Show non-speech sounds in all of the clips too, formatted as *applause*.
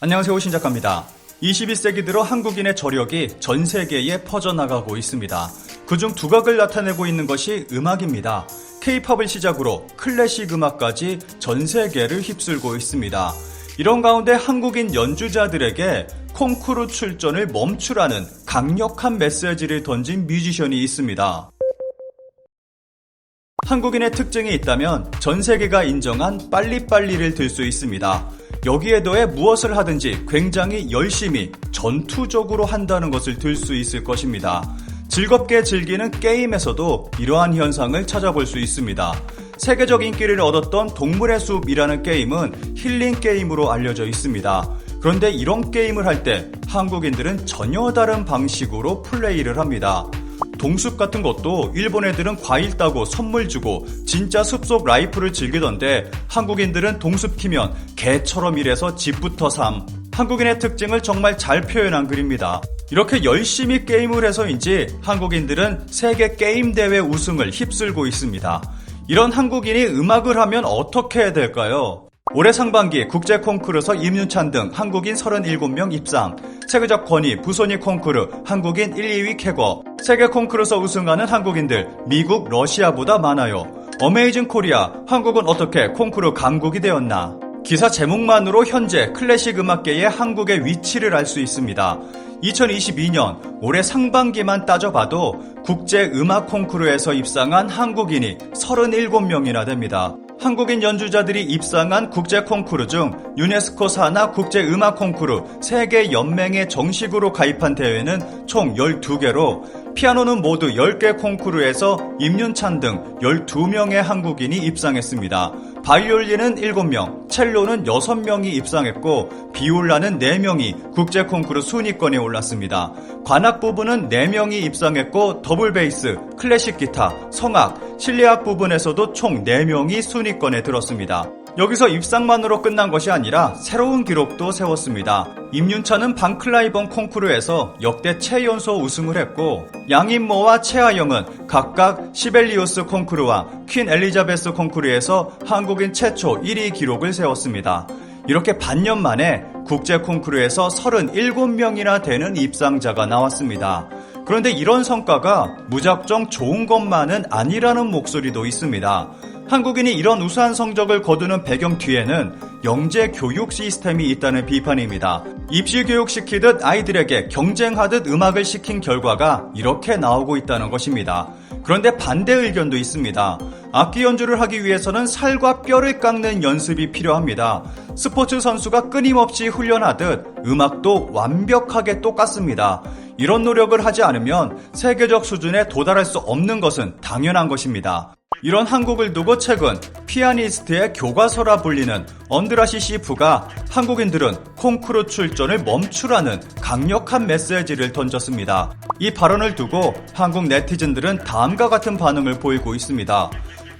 안녕하세요 신작가입니다. 21세기 들어 한국인의 저력이 전 세계에 퍼져나가고 있습니다. 그중 두각을 나타내고 있는 것이 음악입니다. K-팝을 시작으로 클래식 음악까지 전 세계를 휩쓸고 있습니다. 이런 가운데 한국인 연주자들에게 콩쿠르 출전을 멈추라는 강력한 메시지를 던진 뮤지션이 있습니다. 한국인의 특징이 있다면 전 세계가 인정한 빨리빨리를 들 수 있습니다. 여기에 더해 무엇을 하든지 굉장히 열심히 전투적으로 한다는 것을 들 수 있을 것입니다. 즐겁게 즐기는 게임에서도 이러한 현상을 찾아볼 수 있습니다. 세계적 인기를 얻었던 동물의 숲이라는 게임은 힐링 게임으로 알려져 있습니다. 그런데 이런 게임을 할 때 한국인들은 전혀 다른 방식으로 플레이를 합니다. 동숲 같은 것도 일본 애들은 과일 따고 선물 주고 진짜 숲속 라이프를 즐기던데 한국인들은 동숲 키면 개처럼 일해서 집부터 삼. 한국인의 특징을 정말 잘 표현한 글입니다. 이렇게 열심히 게임을 해서인지 한국인들은 세계 게임 대회 우승을 휩쓸고 있습니다. 이런 한국인이 음악을 하면 어떻게 해야 될까요? 올해 상반기 국제 콩쿠르에서 임윤찬 등 한국인 37명 입상, 세계적 권위 부소니 콩쿠르 한국인 1, 2위 쾌거, 세계 콩쿠르에서 우승하는 한국인들 미국, 러시아보다 많아요. 어메이징 코리아, 한국은 어떻게 콩쿠르 강국이 되었나? 기사 제목만으로 현재 클래식 음악계의 한국의 위치를 알 수 있습니다. 2022년 올해 상반기만 따져봐도 국제 음악 콩쿠르에서 입상한 한국인이 37명이나 됩니다. 한국인 연주자들이 입상한 국제 콩쿠르 중 유네스코 산하 국제 음악 콩쿠르 세계 연맹에 정식으로 가입한 대회는 총 12개로 피아노는 모두 10개 콩쿠르에서 임윤찬 등 12명의 한국인이 입상했습니다. 바이올린은 7명, 첼로는 6명이 입상했고 비올라는 4명이 국제 콩쿠르 순위권에 올랐습니다. 관악 부분은 4명이 입상했고 더블 베이스, 클래식 기타, 성악, 실내악 부분에서도 총 4명이 순위권에 들었습니다. 여기서 입상만으로 끝난 것이 아니라 새로운 기록도 세웠습니다. 임윤찬은 방클라이번 콩쿠르에서 역대 최연소 우승을 했고 양인모와 최하영은 각각 시벨리우스 콩쿠르와 퀸 엘리자베스 콩쿠르에서 한국인 최초 1위 기록을 세웠습니다. 이렇게 반년 만에 국제 콩쿠르에서 37명이나 되는 입상자가 나왔습니다. 그런데 이런 성과가 무작정 좋은 것만은 아니라는 목소리도 있습니다. 한국인이 이런 우수한 성적을 거두는 배경 뒤에는 영재 교육 시스템이 있다는 비판입니다. 입시 교육 시키듯 아이들에게 경쟁하듯 음악을 시킨 결과가 이렇게 나오고 있다는 것입니다. 그런데 반대 의견도 있습니다. 악기 연주를 하기 위해서는 살과 뼈를 깎는 연습이 필요합니다. 스포츠 선수가 끊임없이 훈련하듯 음악도 완벽하게 똑같습니다. 이런 노력을 하지 않으면 세계적 수준에 도달할 수 없는 것은 당연한 것입니다. 이런 한국을 두고 최근 피아니스트의 교과서라 불리는 언드라시 시프가 한국인들은 콩쿠르 출전을 멈추라는 강력한 메시지를 던졌습니다. 이 발언을 두고 한국 네티즌들은 다음과 같은 반응을 보이고 있습니다.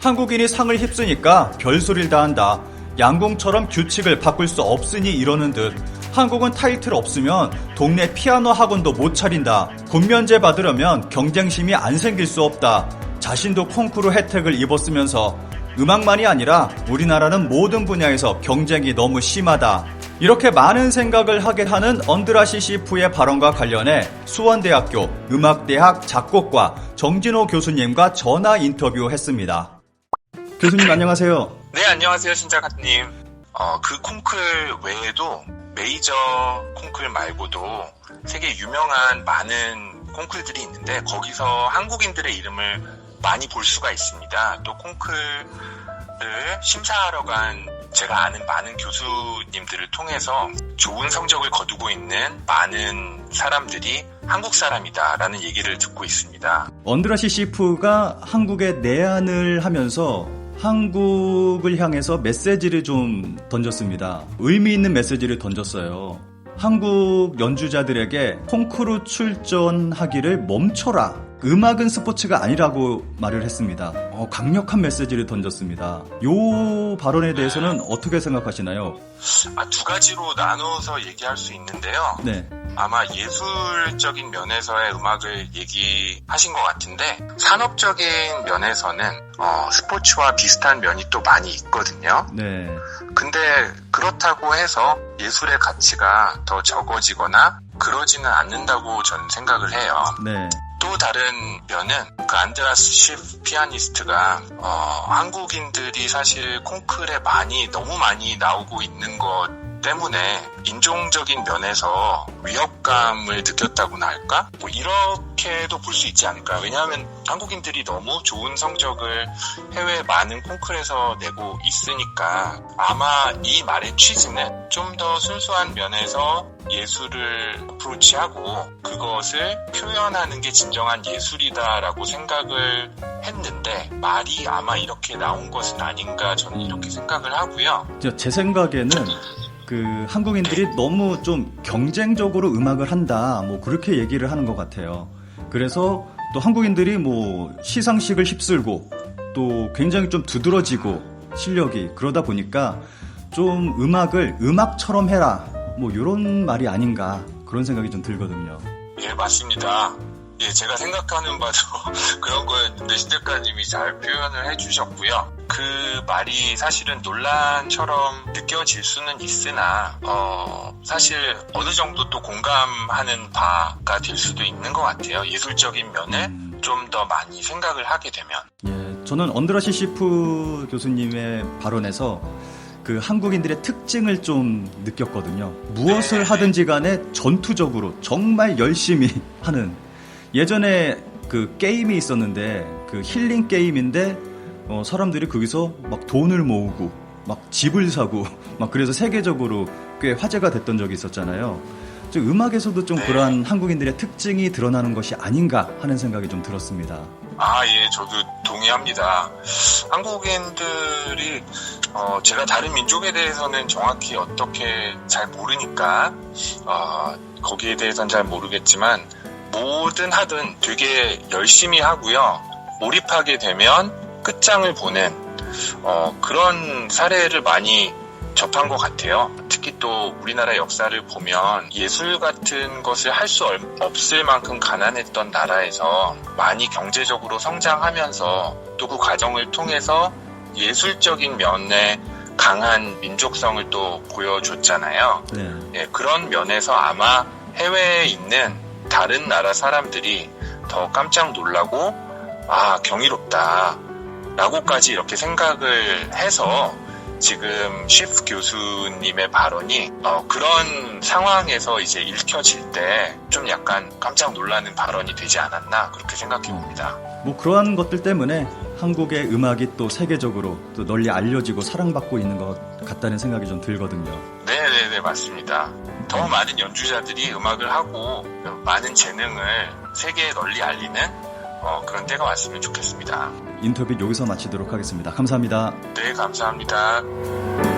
한국인이 상을 휩쓰니까 별소리를 다 한다. 양궁처럼 규칙을 바꿀 수 없으니 이러는 듯. 한국은 타이틀 없으면 동네 피아노 학원도 못 차린다. 군면제 받으려면 경쟁심이 안 생길 수 없다. 자신도 콩쿠르 혜택을 입었으면서 음악만이 아니라 우리나라는 모든 분야에서 경쟁이 너무 심하다. 이렇게 많은 생각을 하게 하는 언드라시 시프의 발언과 관련해 수원대학교 음악대학 작곡과 정진호 교수님과 전화 인터뷰했습니다. 교수님 안녕하세요. 네, 안녕하세요, 신작가님. 어, 그 콩클 외에도 메이저 콩클 말고도 세계 유명한 많은 콩클들이 있는데 거기서 한국인들의 이름을 많이 볼 수가 있습니다. 또 콩클을 심사하러 간 제가 아는 많은 교수님들을 통해서 좋은 성적을 거두고 있는 많은 사람들이 한국 사람이다라는 얘기를 듣고 있습니다. 언드라시 시프가 한국에 내한을 하면서 한국을 향해서 메시지를 좀 던졌습니다. 의미 있는 메시지를 던졌어요. 한국 연주자들에게 콩쿠르 출전하기를 멈춰라. 음악은 스포츠가 아니라고 말을 했습니다. 어, 강력한 메시지를 던졌습니다. 요 발언에 대해서는 어떻게 생각하시나요? 아, 두 가지로 나눠서 얘기할 수 있는데요. 네. 아마 예술적인 면에서의 음악을 얘기하신 것 같은데 산업적인 면에서는 어, 스포츠와 비슷한 면이 또 많이 있거든요. 네. 근데 그렇다고 해서 예술의 가치가 더 적어지거나 그러지는 않는다고 저는 생각을 해요. 네. 또 다른 면은 그 안드라스 시 피아니스트가 어, 한국인들이 사실 콩클에 많이 너무 많이 나오고 있는 것 때문에 인종적인 면에서 위협감을 느꼈다고나 할까? 뭐 이렇게도 볼 수 있지 않을까? 왜냐하면 한국인들이 너무 좋은 성적을 해외 많은 콩클에서 내고 있으니까 아마 이 말의 취지는 좀 더 순수한 면에서 예술을 어프로치하고 그것을 표현하는 게 진정한 예술이다라고 생각을 했는데 말이 아마 이렇게 나온 것은 아닌가 저는 이렇게 생각을 하고요. 저- 제 생각에는 그 한국인들이 너무 좀 경쟁적으로 음악을 한다, 뭐 그렇게 얘기를 하는 것 같아요. 그래서 또 한국인들이 뭐 시상식을 휩쓸고 또 굉장히 좀 두드러지고 실력이 그러다 보니까 좀 음악을 음악처럼 해라, 뭐 이런 말이 아닌가 그런 생각이 좀 들거든요. 예, 맞습니다. 예, 제가 생각하는 *laughs* 바도 그런 거였는데 신 작가님이 잘 표현을 해주셨고요. 그 말이 사실은 논란처럼 느껴질 수는 있으나 어, 사실 어느 정도 또 공감하는 바가 될 수도 있는 것 같아요. 예술적인 면을 음. 좀더 많이 생각을 하게 되면. 예, 저는 언드라시 시프 교수님의 발언에서 그 한국인들의 특징을 좀 느꼈거든요. 무엇을 네. 하든지 간에 전투적으로 정말 열심히 *laughs* 하는 예전에 그 게임이 있었는데 그 힐링 게임인데 어, 사람들이 거기서 막 돈을 모으고 막 집을 사고 *laughs* 막 그래서 세계적으로 꽤 화제가 됐던 적이 있었잖아요. 즉 음악에서도 좀 네. 그러한 한국인들의 특징이 드러나는 것이 아닌가 하는 생각이 좀 들었습니다. 아, 예, 저도 동의합니다. 한국인들이, 어, 제가 다른 민족에 대해서는 정확히 어떻게 잘 모르니까, 어, 거기에 대해서는 잘 모르겠지만, 뭐든 하든 되게 열심히 하고요. 몰입하게 되면 끝장을 보는, 어, 그런 사례를 많이 접한 것 같아요. 특히 또 우리나라 역사를 보면 예술 같은 것을 할 수 없을 만큼 가난했던 나라에서 많이 경제적으로 성장하면서 또 그 과정을 통해서 예술적인 면에 강한 민족성을 또 보여줬잖아요. 네. 예, 그런 면에서 아마 해외에 있는 다른 나라 사람들이 더 깜짝 놀라고 아 경이롭다 라고까지 이렇게 생각을 해서 지금 셰프 교수님의 발언이 어, 그런 상황에서 이제 읽혀질 때 좀 약간 깜짝 놀라는 발언이 되지 않았나 그렇게 생각해 봅니다. 뭐 그러한 것들 때문에 한국의 음악이 또 세계적으로 또 널리 알려지고 사랑받고 있는 것 같다는 생각이 좀 들거든요. 네네네 맞습니다. 더 많은 연주자들이 음악을 하고 많은 재능을 세계에 널리 알리는 어, 그런 때가 왔으면 좋겠습니다. 인터뷰 여기서 마치도록 하겠습니다. 감사합니다. 네 감사합니다.